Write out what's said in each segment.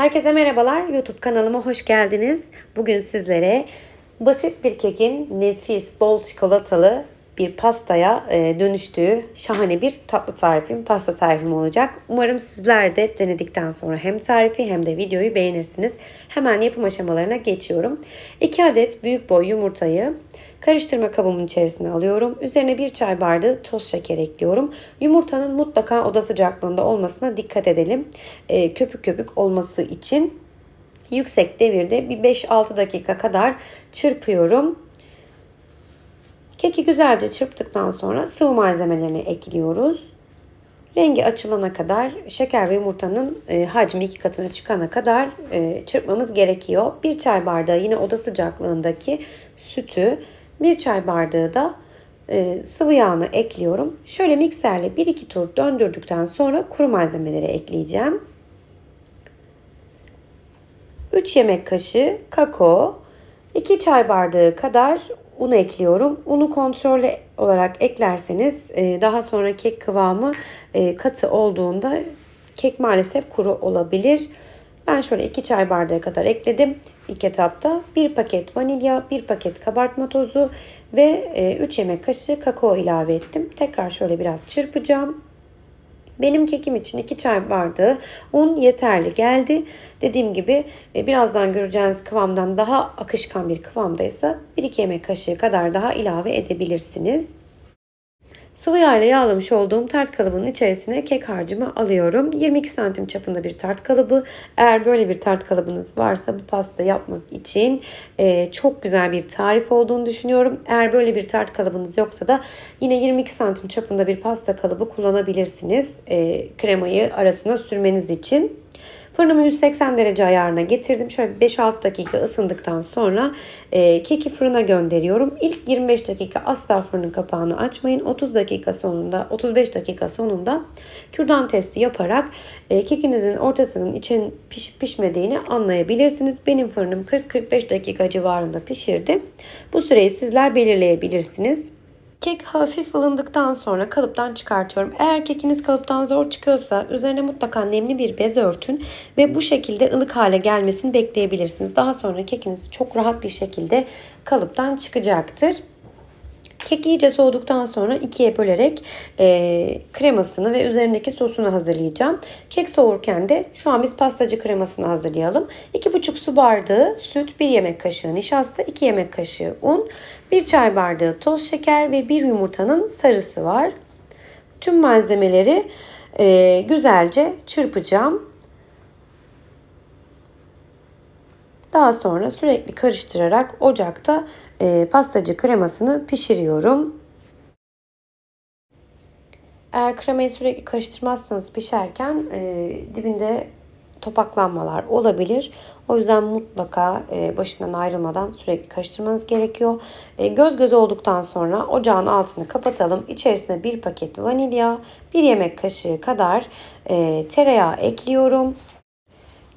Herkese merhabalar. YouTube kanalıma hoş geldiniz. Bugün sizlere basit bir kekin nefis, bol çikolatalı bir pastaya e, dönüştüğü şahane bir tatlı tarifim, pasta tarifim olacak. Umarım sizler de denedikten sonra hem tarifi hem de videoyu beğenirsiniz. Hemen yapım aşamalarına geçiyorum. 2 adet büyük boy yumurtayı Karıştırma kabımın içerisine alıyorum. Üzerine bir çay bardağı toz şeker ekliyorum. Yumurtanın mutlaka oda sıcaklığında olmasına dikkat edelim. Ee, köpük köpük olması için yüksek devirde bir 5-6 dakika kadar çırpıyorum. Keki güzelce çırptıktan sonra sıvı malzemelerini ekliyoruz. Rengi açılana kadar şeker ve yumurtanın e, hacmi iki katına çıkana kadar e, çırpmamız gerekiyor. Bir çay bardağı yine oda sıcaklığındaki sütü bir çay bardağı da e, sıvı yağını ekliyorum. Şöyle mikserle 1-2 tur döndürdükten sonra kuru malzemeleri ekleyeceğim. 3 yemek kaşığı kakao, 2 çay bardağı kadar un ekliyorum. Unu kontrollü olarak eklerseniz e, daha sonra kek kıvamı e, katı olduğunda kek maalesef kuru olabilir. Ben şöyle 2 çay bardağı kadar ekledim ilk etapta. 1 paket vanilya, 1 paket kabartma tozu ve 3 e, yemek kaşığı kakao ilave ettim. Tekrar şöyle biraz çırpacağım. Benim kekim için 2 çay bardağı un yeterli geldi. Dediğim gibi e, birazdan göreceğiniz kıvamdan daha akışkan bir kıvamdaysa 1-2 yemek kaşığı kadar daha ilave edebilirsiniz. Sıvı yağ ile yağlamış olduğum tart kalıbının içerisine kek harcımı alıyorum. 22 santim çapında bir tart kalıbı. Eğer böyle bir tart kalıbınız varsa bu pasta yapmak için e, çok güzel bir tarif olduğunu düşünüyorum. Eğer böyle bir tart kalıbınız yoksa da yine 22 santim çapında bir pasta kalıbı kullanabilirsiniz. E, kremayı arasına sürmeniz için. Fırınımı 180 derece ayarına getirdim. Şöyle 5-6 dakika ısındıktan sonra e, keki fırına gönderiyorum. İlk 25 dakika asla fırının kapağını açmayın. 30 dakika sonunda 35 dakika sonunda kürdan testi yaparak e, kekinizin ortasının için pişip pişmediğini anlayabilirsiniz. Benim fırınım 40-45 dakika civarında pişirdi. Bu süreyi sizler belirleyebilirsiniz. Kek hafif ılındıktan sonra kalıptan çıkartıyorum. Eğer kekiniz kalıptan zor çıkıyorsa üzerine mutlaka nemli bir bez örtün ve bu şekilde ılık hale gelmesini bekleyebilirsiniz. Daha sonra kekiniz çok rahat bir şekilde kalıptan çıkacaktır. Kek iyice soğuduktan sonra ikiye bölerek e, kremasını ve üzerindeki sosunu hazırlayacağım. Kek soğurken de şu an biz pastacı kremasını hazırlayalım. 2,5 su bardağı süt, 1 yemek kaşığı nişasta, 2 yemek kaşığı un, 1 çay bardağı toz şeker ve 1 yumurtanın sarısı var. Tüm malzemeleri e, güzelce çırpacağım. Daha sonra sürekli karıştırarak ocakta e, pastacı kremasını pişiriyorum. Eğer kremayı sürekli karıştırmazsanız pişerken e, dibinde topaklanmalar olabilir. O yüzden mutlaka e, başından ayrılmadan sürekli karıştırmanız gerekiyor. E, göz göz olduktan sonra ocağın altını kapatalım. İçerisine bir paket vanilya, bir yemek kaşığı kadar e, tereyağı ekliyorum.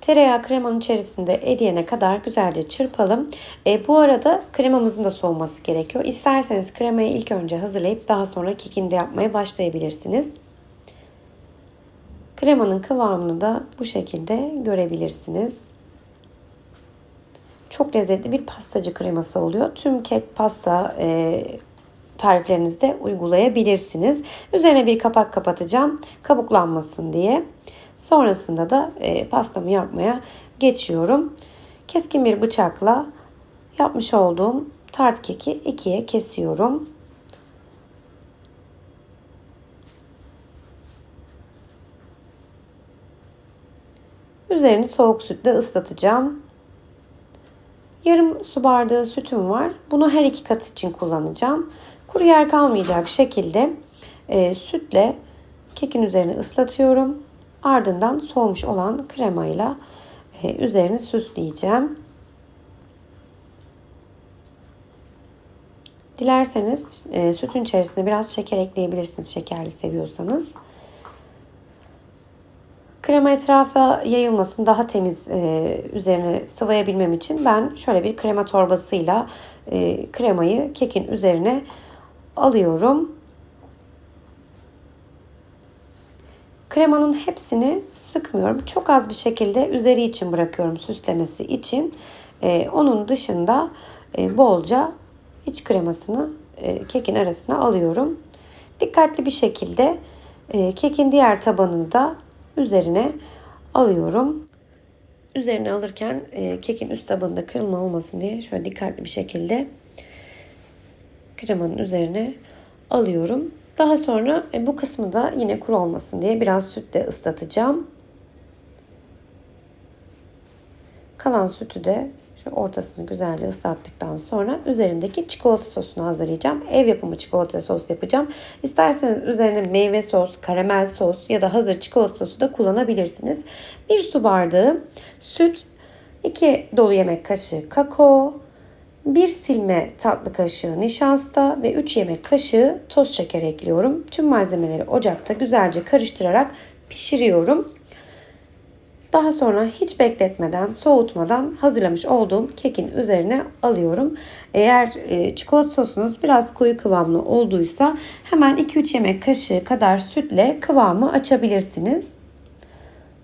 Tereyağı kremanın içerisinde eriyene kadar güzelce çırpalım. E, bu arada kremamızın da soğuması gerekiyor. İsterseniz kremayı ilk önce hazırlayıp daha sonra kekini de yapmaya başlayabilirsiniz. Kremanın kıvamını da bu şekilde görebilirsiniz. Çok lezzetli bir pastacı kreması oluyor. Tüm kek pasta e, tariflerinizde uygulayabilirsiniz. Üzerine bir kapak kapatacağım kabuklanmasın diye. Sonrasında da e, pastamı yapmaya geçiyorum. Keskin bir bıçakla yapmış olduğum tart keki ikiye kesiyorum. Üzerini soğuk sütle ıslatacağım. Yarım su bardağı sütüm var. Bunu her iki kat için kullanacağım. Kuru yer kalmayacak şekilde e, sütle kekin üzerine ıslatıyorum. Ardından soğumuş olan kremayla e, üzerini süsleyeceğim. Dilerseniz e, sütün içerisine biraz şeker ekleyebilirsiniz şekerli seviyorsanız. Krema etrafa yayılmasın, daha temiz e, üzerine sıvayabilmem için ben şöyle bir krema torbasıyla e, kremayı kekin üzerine alıyorum. Kremanın hepsini sıkmıyorum. Çok az bir şekilde üzeri için bırakıyorum süslemesi için. Ee, onun dışında e, bolca iç kremasını e, kekin arasına alıyorum. Dikkatli bir şekilde e, kekin diğer tabanını da üzerine alıyorum. Üzerine alırken e, kekin üst tabanında kırılma olmasın diye şöyle dikkatli bir şekilde kremanın üzerine alıyorum. Daha sonra e, bu kısmı da yine kuru olmasın diye biraz sütle ıslatacağım. Kalan sütü de şu ortasını güzelce ıslattıktan sonra üzerindeki çikolata sosunu hazırlayacağım. Ev yapımı çikolata sos yapacağım. İsterseniz üzerine meyve sos, karamel sos ya da hazır çikolata sosu da kullanabilirsiniz. Bir su bardağı süt, 2 dolu yemek kaşığı kakao, 1 silme tatlı kaşığı nişasta ve 3 yemek kaşığı toz şeker ekliyorum. Tüm malzemeleri ocakta güzelce karıştırarak pişiriyorum. Daha sonra hiç bekletmeden, soğutmadan hazırlamış olduğum kekin üzerine alıyorum. Eğer e, çikolata sosunuz biraz koyu kıvamlı olduysa hemen 2-3 yemek kaşığı kadar sütle kıvamı açabilirsiniz.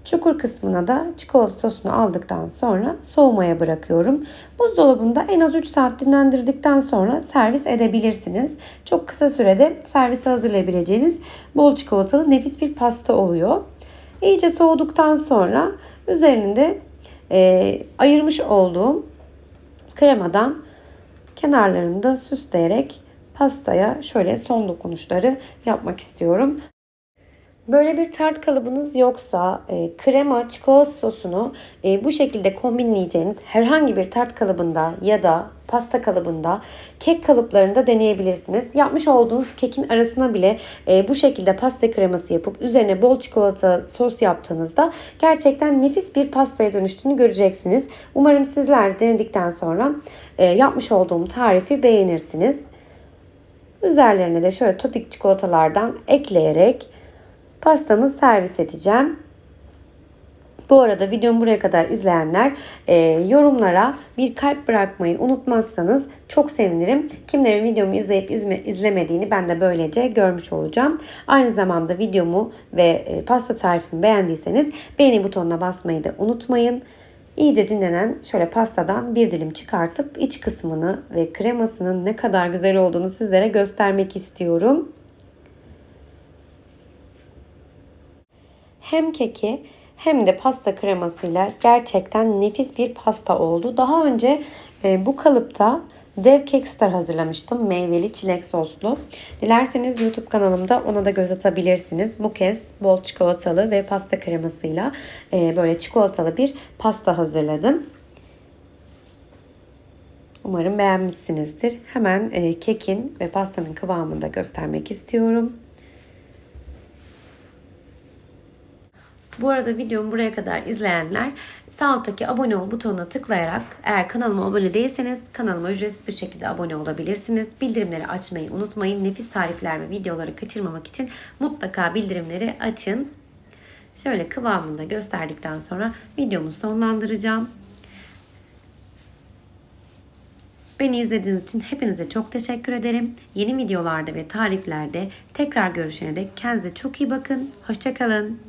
Çukur kısmına da çikolata sosunu aldıktan sonra soğumaya bırakıyorum. Buzdolabında en az 3 saat dinlendirdikten sonra servis edebilirsiniz. Çok kısa sürede servise hazırlayabileceğiniz bol çikolatalı nefis bir pasta oluyor. İyice soğuduktan sonra üzerinde e, ayırmış olduğum kremadan kenarlarını da süsleyerek pastaya şöyle son dokunuşları yapmak istiyorum. Böyle bir tart kalıbınız yoksa e, krema çikolata sosunu e, bu şekilde kombinleyeceğiniz herhangi bir tart kalıbında ya da pasta kalıbında kek kalıplarında deneyebilirsiniz. Yapmış olduğunuz kekin arasına bile e, bu şekilde pasta kreması yapıp üzerine bol çikolata sos yaptığınızda gerçekten nefis bir pastaya dönüştüğünü göreceksiniz. Umarım sizler denedikten sonra e, yapmış olduğum tarifi beğenirsiniz. Üzerlerine de şöyle topik çikolatalardan ekleyerek pastamı servis edeceğim. Bu arada videomu buraya kadar izleyenler e, yorumlara bir kalp bırakmayı unutmazsanız çok sevinirim. Kimlerin videomu izleyip izme, izlemediğini ben de böylece görmüş olacağım. Aynı zamanda videomu ve e, pasta tarifimi beğendiyseniz beğeni butonuna basmayı da unutmayın. İyice dinlenen şöyle pastadan bir dilim çıkartıp iç kısmını ve kremasının ne kadar güzel olduğunu sizlere göstermek istiyorum. Hem keki hem de pasta kremasıyla gerçekten nefis bir pasta oldu. Daha önce e, bu kalıpta dev kek hazırlamıştım. Meyveli çilek soslu. Dilerseniz YouTube kanalımda ona da göz atabilirsiniz. Bu kez bol çikolatalı ve pasta kremasıyla e, böyle çikolatalı bir pasta hazırladım. Umarım beğenmişsinizdir. Hemen e, kekin ve pastanın kıvamını da göstermek istiyorum. Bu arada videomu buraya kadar izleyenler sağ alttaki abone ol butonuna tıklayarak eğer kanalıma abone değilseniz kanalıma ücretsiz bir şekilde abone olabilirsiniz. Bildirimleri açmayı unutmayın. Nefis tarifler ve videoları kaçırmamak için mutlaka bildirimleri açın. Şöyle kıvamını da gösterdikten sonra videomu sonlandıracağım. Beni izlediğiniz için hepinize çok teşekkür ederim. Yeni videolarda ve tariflerde tekrar görüşene dek kendinize çok iyi bakın. Hoşçakalın.